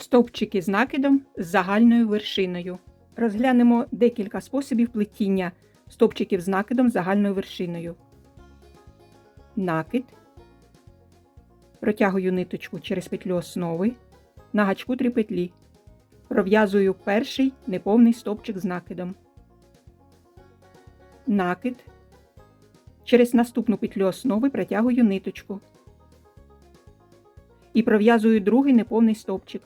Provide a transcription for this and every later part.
Стовпчики з накидом з загальною вершиною. Розглянемо декілька способів плетіння стовпчиків з накидом з загальною вершиною. Накид. Протягую ниточку через петлю основи. На гачку 3 петлі. Пров'язую перший неповний стовпчик з накидом. Накид. Через наступну петлю основи протягую ниточку. І пров'язую другий неповний стовпчик.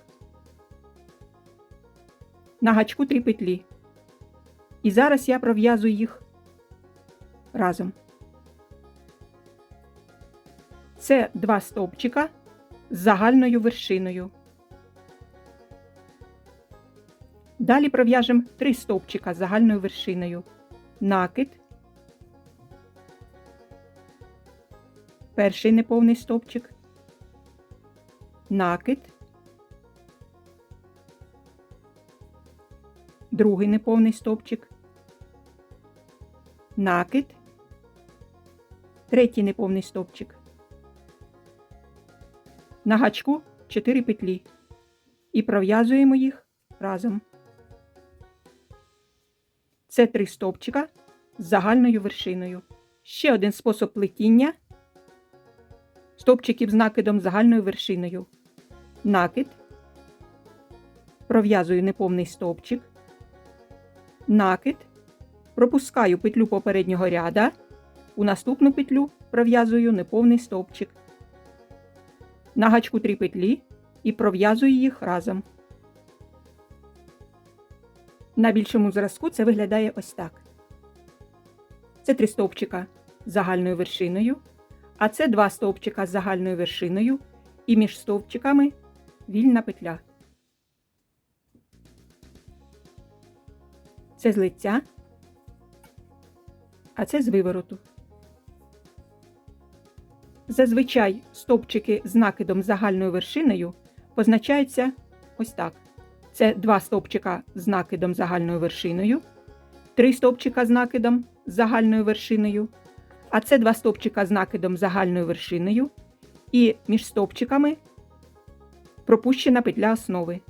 На гачку 3 петлі. І зараз я пров'язую їх разом. Це два стовпчика з загальною вершиною. Далі пров'яжемо три стовпчика з загальною вершиною. Накид. Перший неповний стовпчик. Накид. Другий неповний стовпчик. Накид. Третій неповний стовпчик. На гачку 4 петлі. І пров'язуємо їх разом. Це три стовпчика з загальною вершиною. Ще один спосіб плетіння стовпчиків з накидом загальною вершиною. Накид. Пров'язую неповний стовпчик. Накид. Пропускаю петлю попереднього ряда. У наступну петлю пров'язую неповний стовпчик. На гачку 3 петлі і пров'язую їх разом. На більшому зразку це виглядає ось так. Це три стовпчика з загальною вершиною, а це два стовпчика з загальною вершиною і між стовпчиками вільна петля. Це з лиця, а це з вивороту. Зазвичай стовпчики з накидом загальною вершиною позначаються ось так. Це два стовпчика з накидом загальною вершиною, три стовпчика з накидом загальною вершиною, а це два стовпчика з накидом загальною вершиною, і між стовпчиками пропущена петля основи.